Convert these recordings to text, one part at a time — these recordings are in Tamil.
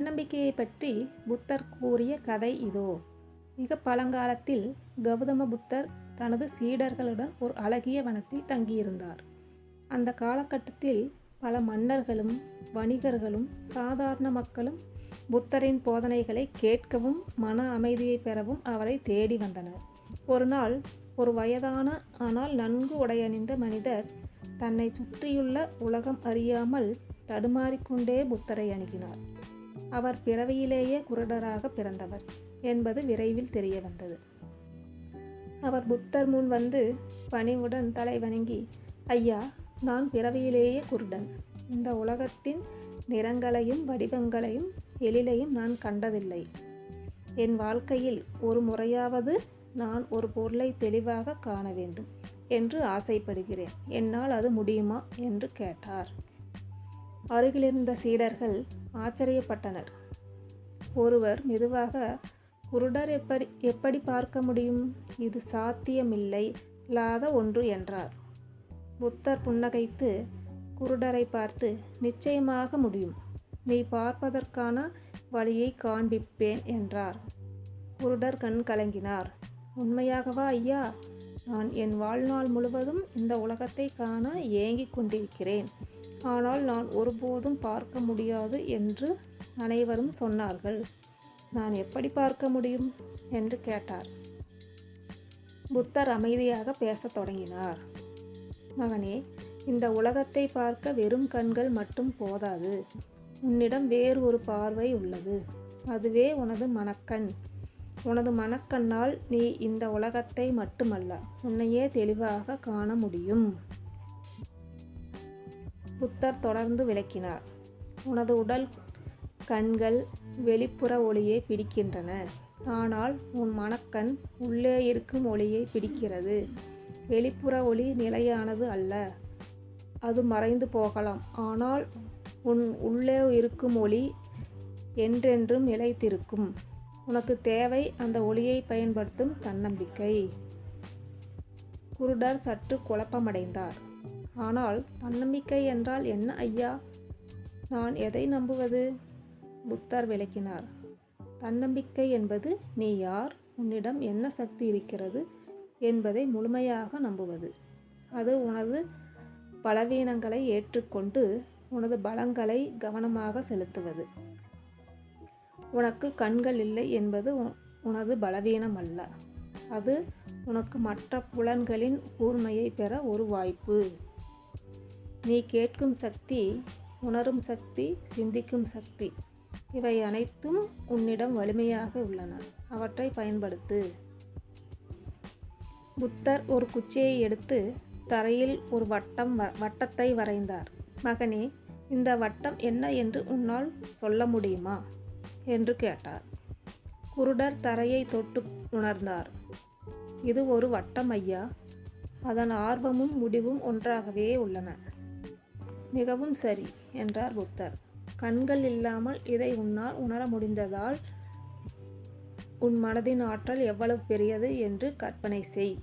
தன்னம்பிக்கையை பற்றி புத்தர் கூறிய கதை இதோ. மிக பழங்காலத்தில் கௌதம புத்தர் தனது சீடர்களுடன் ஒரு அழகிய வனத்தில் தங்கியிருந்தார். அந்த காலகட்டத்தில் பல மன்னர்களும் வணிகர்களும் சாதாரண மக்களும் புத்தரின் போதனைகளை கேட்கவும் மன அமைதியை பெறவும் அவரை தேடி வந்தனர். ஒரு நாள் ஒரு வயதான ஆனால் நன்கு உடையணிந்த மனிதர் தன்னை சுற்றியுள்ள உலகம் அறியாமல் தடுமாறிக்கொண்டே புத்தரை அணுகினார். அவர் பிறவியிலேயே குருடராக பிறந்தவர் என்பது விரைவில் தெரிய வந்தது. அவர் புத்தர் முன் வந்து பணிவுடன் தலை வணங்கி ஐயா நான் பிறவியிலேயே குருடன். இந்த உலகத்தின் நிறங்களையும் வடிவங்களையும் எழிலையும் நான் கண்டதில்லை. என் வாழ்க்கையில் ஒரு முறையாவது நான் ஒரு பொருளை தெளிவாக காண வேண்டும் என்று ஆசைப்படுகிறேன். என்னால் அது முடியுமா? என்று கேட்டார். அருகிலிருந்த சீடர்கள் ஆச்சரியப்பட்டனர். ஒருவர் மெதுவாக குருடர் எப்படி எப்படி பார்க்க முடியும்? இது சாத்தியமில்லை இல்லாத ஒன்று என்றார். புத்தர் புன்னகைத்து குருடரை பார்த்து நிச்சயமாக முடியும். நீ பார்ப்பதற்கான வழியை காண்பிப்பேன் என்றார். குருடர் கண் கலங்கினார். உண்மையாகவா ஐயா? நான் என் வாழ்நாள் முழுவதும் இந்த உலகத்தை காண ஏங்கிக் கொண்டிருக்கிறேன். ஆனால் நான் ஒருபோதும் பார்க்க முடியாது என்று அனைவரும் சொன்னார்கள். நான் எப்படி பார்க்க முடியும்? என்று கேட்டார். புத்தர் அமைதியாக பேசத் தொடங்கினார். மகனே இந்த உலகத்தை பார்க்க வெறும் கண்கள் மட்டும் போதாது. உன்னிடம் வேறு ஒரு பார்வை உள்ளது. அதுவே உனது மனக்கண். உனது மனக்கண்ணால் நீ இந்த உலகத்தை மட்டுமல்ல உன்னையே தெளிவாக காண முடியும். புத்தர் தொடர்ந்து விளக்கினார். உனது உடல் கண்கள் வெளிப்புற ஒளியை பிடிக்கின்றன. ஆனால் உன் மனக்கண் உள்ளே இருக்கும் ஒளியை பிடிக்கிறது. வெளிப்புற ஒளி நிலையானது அல்ல. அது மறைந்து போகலாம். ஆனால் உன் உள்ளே இருக்கும் ஒளி என்றென்றும் நிலைத்திருக்கும். உனக்கு தேவை அந்த ஒளியை பயன்படுத்தும் தன்னம்பிக்கை. குருடர் சற்று குழப்பமடைந்தார். ஆனால் தன்னம்பிக்கை என்றால் என்ன ஐயா? நான் எதை நம்புவது? புத்தர் விளக்கினார். தன்னம்பிக்கை என்பது நீ யார்? உன்னிடம் என்ன சக்தி இருக்கிறது? என்பதை முழுமையாக நம்புவது. அது உனது பலவீனங்களை ஏற்றுக்கொண்டு உனது பலங்களை கவனமாக செலுத்துவது. உனக்கு கண்கள் இல்லை என்பது உனது பலவீனம் அல்ல. அது உனக்கு மற்ற புலன்களின் கூர்மையை பெற ஒரு வாய்ப்பு. நீ கேட்கும் சக்தி உணரும் சக்தி சிந்திக்கும் சக்தி. இவை அனைத்தும் உன்னிடம் வலிமையாக உள்ளன. அவற்றை பயன்படுத்து. புத்தர் ஒரு குச்சியை எடுத்து தரையில் ஒரு வட்டம் வட்டத்தை வரைந்தார். மகனே இந்த வட்டம் என்ன என்று உன்னால் சொல்ல முடியுமா? என்று கேட்டார். குருடர் தரையை தொட்டு உணர்ந்தார். இது ஒரு வட்டம் ஐயா. அதன் ஆர்வமும் முடிவும் ஒன்றாகவே உள்ளன. மிகவும் சரி என்றார் புத்தர். கண்கள் இல்லாமல் இதை உன்னால் உணர முடிந்ததால் உன் மனதின் ஆற்றல் எவ்வளவு பெரியது என்று கற்பனை செய்.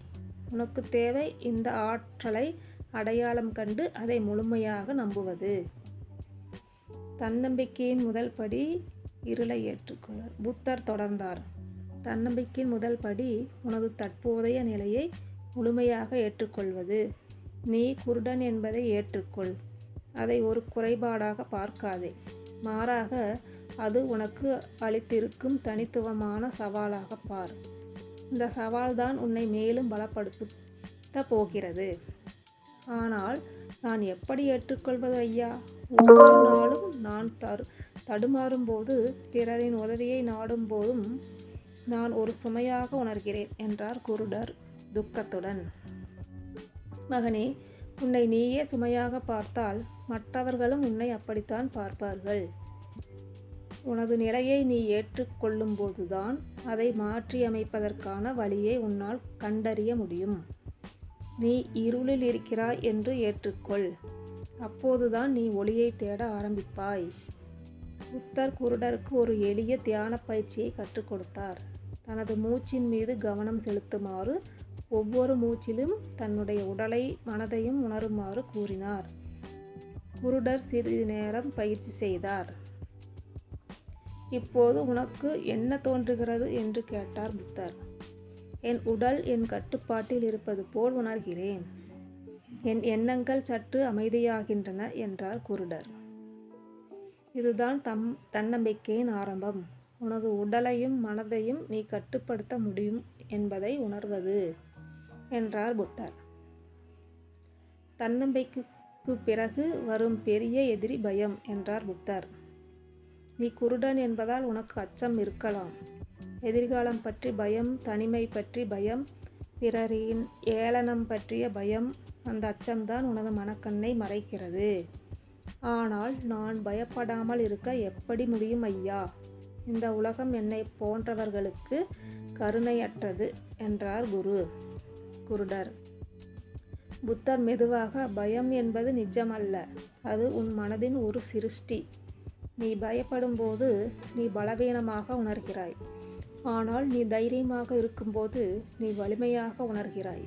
உனக்கு தேவை இந்த ஆற்றலை அடையாளம் கண்டு அதை முழுமையாக நம்புவது. தன்னம்பிக்கையின் முதல் படி இருளை ஏற்றுக்கொள்ள புத்தர் தொடர்ந்தார். தன்னம்பிக்கையின் முதல் படி உனது தற்போதைய நிலையை முழுமையாக ஏற்றுக்கொள்வது. நீ குருடன் என்பதை ஏற்றுக்கொள். அதை ஒரு குறைபாடாக பார்க்காதே. மாறாக அது உனக்கு அளித்திருக்கும் தனித்துவமான சவாலாக பார். இந்த சவால்தான் உன்னை மேலும் பலப்படுத்த போகிறது. ஆனால் நான் எப்படி ஏற்றுக்கொள்வது ஐயா? ஒவ்வொரு நாளும் நான் தரு தடுமாறும் போது பிறரின் உதவியை நாடும் போதும் நான் ஒரு சுமையாக உணர்கிறேன் என்றார் குருடர் துக்கத்துடன். மகனே உன்னை நீயே சுமையாக பார்த்தால் மற்றவர்களும் உன்னை அப்படித்தான் பார்ப்பார்கள். உனது நிலையை நீ ஏற்றுக்கொள்ளும் போதுதான் அதை மாற்றியமைப்பதற்கான வழியை உன்னால் கண்டறிய முடியும். நீ இருளில் இருக்கிறாய் என்று ஏற்றுக்கொள். அப்போதுதான் நீ ஒளியை தேட ஆரம்பிப்பாய். புத்தர் குருடருக்கு ஒரு எளிய தியான பயிற்சியை கற்றுக் கொடுத்தார். தனது மூச்சின் மீது கவனம் செலுத்துமாறு ஒவ்வொரு மூச்சிலும் தன்னுடைய உடலை மனதையும் உணருமாறு கூறினார். குருடர் சிறிது நேரம் பயிற்சி செய்தார். இப்போது உனக்கு என்ன தோன்றுகிறது? என்று கேட்டார் புத்தர். என் உடல் என் கட்டுப்பாட்டில் இருப்பது போல் உணர்கிறேன். என் எண்ணங்கள் சற்று அமைதியாகின்றன என்றார் குருடர். இதுதான் தம் தன்னம்பிக்கையின் ஆரம்பம். உனது உடலையும் மனதையும் நீ கட்டுப்படுத்த முடியும் என்பதை உணர்வது. என்றார் புத்தர். தன்னம்பிக்கைக்கு பிறகு வரும் பெரிய எதிரி பயம் என்றார் புத்தர். நீ குருடன் என்பதால் உனக்கு அச்சம் இருக்கலாம். எதிர்காலம் பற்றி பயம் தனிமை பற்றி பயம் பிறரின் ஏளனம் பற்றிய பயம் அந்த அச்சம்தான் உனது மனக்கண்ணை மறைக்கிறது. ஆனால் நான் பயப்படாமல் இருக்க எப்படி முடியும் ஐயா? இந்த உலகம் என்னை போன்றவர்களுக்கு கருணையற்றது என்றார் குரு. குருடர். புத்தர் மெதுவாக பயம் என்பது நிஜமல்ல. அது உன் மனதின் ஒரு சிருஷ்டி. நீ பயப்படும்போது நீ பலவீனமாக உணர்கிறாய். ஆனால் நீ தைரியமாக இருக்கும்போது நீ வலிமையாக உணர்கிறாய்.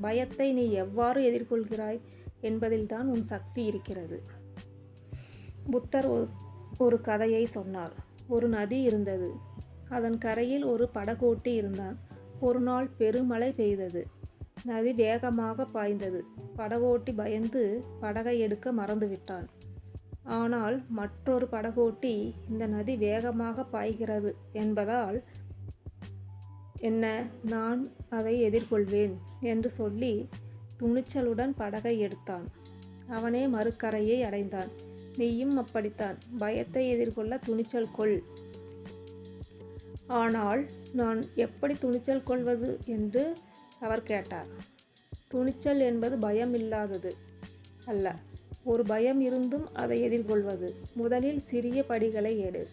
பயத்தை நீ எவ்வாறு எதிர்கொள்கிறாய் என்பதில்தான் உன் சக்தி இருக்கிறது. புத்தர் ஒரு கதையை சொன்னார். ஒரு நதி இருந்தது. அதன் கரையில் ஒரு படகோட்டி இருந்தான். ஒரு நாள் பெருமழை பெய்தது. நதி வேகமாக பாய்ந்தது. படகோட்டி பயந்து படகை எடுக்க மறந்துவிட்டான் ஆனால் மற்றொரு படகோட்டி இந்த நதி வேகமாக பாய்கிறது என்பதால் என்ன? நான் அதை எதிர்கொள்வேன் என்று சொல்லி துணிச்சலுடன் படகை எடுத்தான். அவனே மறுக்கரையை அடைந்தான். நீயும் அப்படித்தான். பயத்தை எதிர்கொள்ள துணிச்சல் கொள். ஆனால் நான் எப்படி துணிச்சல் கொள்வது? என்று அவர் கேட்டார். துணிச்சல் என்பது பயம் இல்லாதது அல்ல. ஒரு பயம் இருந்தும் அதை எதிர்கொள்வது. முதலில் சிறிய படிகளை எடு.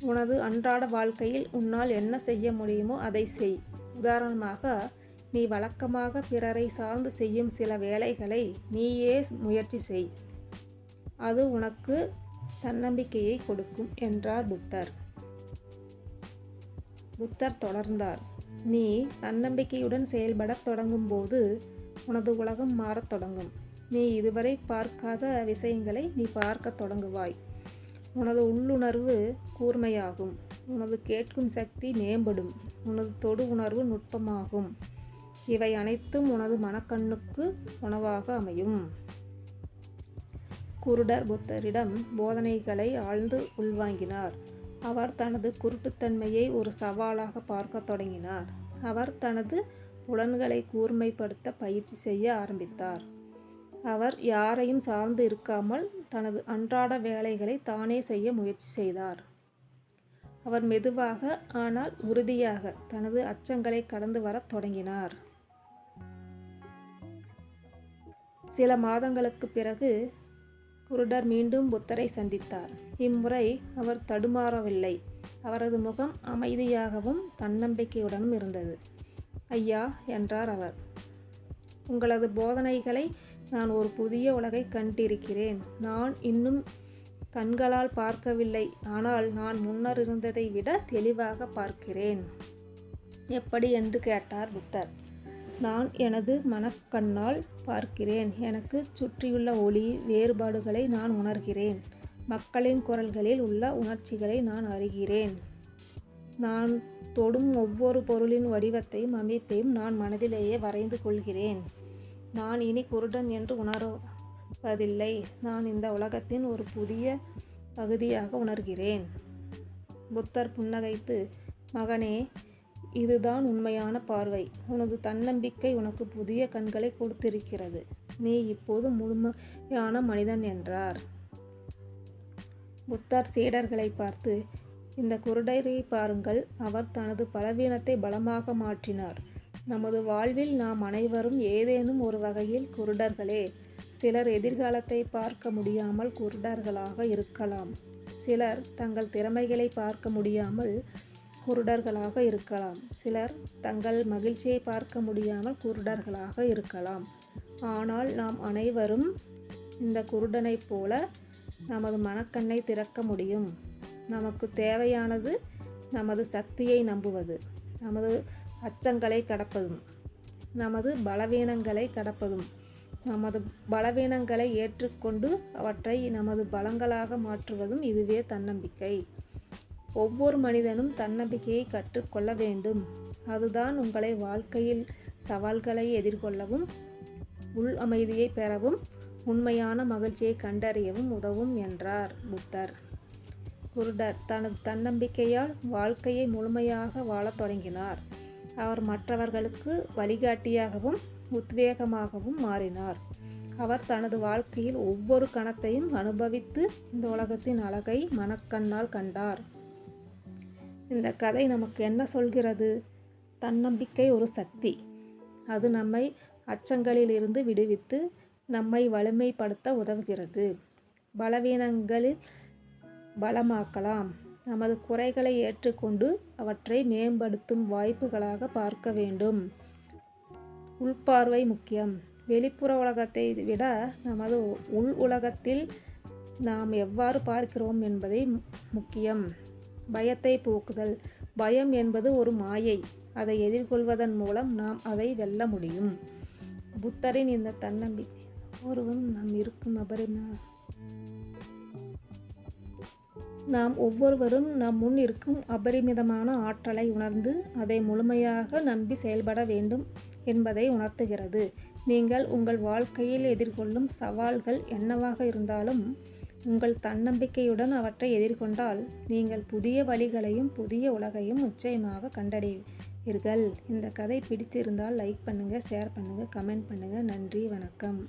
உனது அன்றாட வாழ்க்கையில் உன்னால் என்ன செய்ய முடியுமோ அதை செய். உதாரணமாக நீ வழக்கமாக பிறரை சார்ந்து செய்யும் சில வேலைகளை நீயே முயற்சி செய். அது உனக்கு தன்னம்பிக்கையை கொடுக்கும் என்றார் புத்தர். புத்தர் தொடர்ந்தார். நீ தன்னம்பிக்கையுடன் செயல்படத் தொடங்கும்போது உனது உலகம் மாறத் தொடங்கும். நீ இதுவரை பார்க்காத விஷயங்களை நீ பார்க்க தொடங்குவாய். உனது உள்ளுணர்வு கூர்மையாகும். உனது கேட்கும் சக்தி மேம்படும். உனது தொடு உணர்வு நுட்பமாகும். இவை அனைத்தும் உனது மனக்கண்ணுக்கு உணவாக அமையும். குருடர் புத்தரிடம் போதனைகளை ஆழ்ந்து உள்வாங்கினார். அவர் தனது குருட்டுத்தன்மையை ஒரு சவாலாக பார்க்க தொடங்கினார். அவர் தனது புலன்களை கூர்மைப்படுத்த பயிற்சி செய்ய ஆரம்பித்தார். அவர் யாரையும் சார்ந்து இருக்காமல் தனது அன்றாட வேலைகளை தானே செய்ய முயற்சி செய்தார். அவர் மெதுவாக ஆனால் உறுதியாக தனது அச்சங்களை கடந்து வரத் தொடங்கினார். சில மாதங்களுக்கு பிறகு குருடர் மீண்டும் புத்தரை சந்தித்தார். இம்முறை அவர் தடுமாறவில்லை. அவரது முகம் அமைதியாகவும் தன்னம்பிக்கையுடனும் இருந்தது. ஐயா என்றார் அவர் உங்களது போதனைகளை நான் ஒரு புதிய உலகை கண்டிருக்கிறேன். நான் இன்னும் கண்களால் பார்க்கவில்லை. ஆனால் நான் முன்னர் இருந்ததை விட தெளிவாக பார்க்கிறேன். எப்படி? என்று கேட்டார் புத்தர். நான் எனது மனக்கண்ணால் பார்க்கிறேன். எனக்கு சுற்றியுள்ள ஒளி வேறுபாடுகளை நான் உணர்கிறேன். மக்களின் குரல்களில் உள்ள உணர்ச்சிகளை நான் அறிகிறேன். நான் தொடும் ஒவ்வொரு பொருளின் வடிவத்தையும் அமைப்பையும் நான் மனதிலேயே வரைந்து கொள்கிறேன். நான் இனி குருடன் என்று உணர்வதில்லை. நான் இந்த உலகத்தின் ஒரு புதிய பகுதியாக உணர்கிறேன். புத்தர் புன்னகைத்து மகனே இதுதான் உண்மையான பார்வை. உனது தன்னம்பிக்கை உனக்கு புதிய கண்களை கொடுத்திருக்கிறது. நீ இப்போது முழுமையான மனிதன் என்றார். புத்தர் சீடர்களை பார்த்து இந்த குருடரை பாருங்கள். அவர் தனது பலவீனத்தை பலமாக மாற்றினார். நமது வாழ்வில் நாம் அனைவரும் ஏதேனும் ஒரு வகையில் குருடர்களே. சிலர் எதிர்காலத்தை பார்க்க முடியாமல் குருடர்களாக இருக்கலாம். சிலர் தங்கள் திறமைகளை பார்க்க முடியாமல் குருடர்களாக இருக்கலாம். சிலர் தங்கள் மகிழ்ச்சியை பார்க்க முடியாமல் குருடர்களாக இருக்கலாம். ஆனால் நாம் அனைவரும் இந்த குருடனைப் போல நமது மனக்கண்ணை திறக்க முடியும். நமக்கு தேவையானது நமது சக்தியை நம்புவது நமது அச்சங்களை கடப்பதும் நமது பலவீனங்களை கடப்பதும் நமது பலவீனங்களை ஏற்றுக்கொண்டு அவற்றை நமது பலங்களாக மாற்றுவதும் இதுவே தன்னம்பிக்கை. ஒவ்வொரு மனிதனும் தன்னம்பிக்கையை கற்றுக்கொள்ள வேண்டும். அதுதான் உங்களை வாழ்க்கையில் சவால்களை எதிர்கொள்ளவும் உள் அமைதியை பெறவும் உண்மையான மகிழ்ச்சியை கண்டறியவும் உதவும் என்றார் புத்தர். குருடர் தனது தன்னம்பிக்கையால் வாழ்க்கையை முழுமையாக வாழத் தொடங்கினார். அவர் மற்றவர்களுக்கு வழிகாட்டியாகவும் உத்வேகமாகவும் மாறினார். அவர் தனது வாழ்க்கையில் ஒவ்வொரு கணத்தையும் அனுபவித்து இந்த உலகத்தின் அழகை மனக்கண்ணால் கண்டார். இந்த கதை நமக்கு என்ன சொல்கிறது? தன்னம்பிக்கை ஒரு சக்தி. அது நம்மை அச்சங்களிலிருந்து விடுவித்து நம்மை வலிமைப்படுத்த உதவுகிறது. பலவீனங்களில் பலமாக்கலாம். நமது குறைகளை ஏற்றுக்கொண்டு அவற்றை மேம்படுத்தும் வாய்ப்புகளாக பார்க்க வேண்டும். உள்பார்வை முக்கியம். வெளிப்புற உலகத்தை விட நமது உள் உலகத்தில் நாம் எவ்வாறு பார்க்கிறோம் என்பதை முக்கியம். பயத்தை போக்குதல். பயம் என்பது ஒரு மாயை. அதை எதிர்கொள்வதன் மூலம் நாம் அதை வெல்ல முடியும். புத்தரின் இந்த தன்னம்பிக்கை ஒருவன் நம் இருக்கும் அபரிம நாம் ஒவ்வொருவரும் நம் முன் இருக்கும் அபரிமிதமான ஆற்றலை உணர்ந்து அதை முழுமையாக நம்பி செயல்பட வேண்டும் என்பதை உணர்த்துகிறது. நீங்கள் உங்கள் வாழ்க்கையில் எதிர்கொள்ளும் சவால்கள் என்னவாக இருந்தாலும் உங்கள் தன்னம்பிக்கையுடன் அவற்றை எதிர்கொண்டால் நீங்கள் புதிய வழிகளையும் புதிய உலகையும் நிச்சயமாக கண்டடைவீர்கள். இந்த கதை பிடித்திருந்தால் லைக் பண்ணுங்கள் ஷேர் பண்ணுங்கள் கமெண்ட் பண்ணுங்கள் நன்றி வணக்கம்.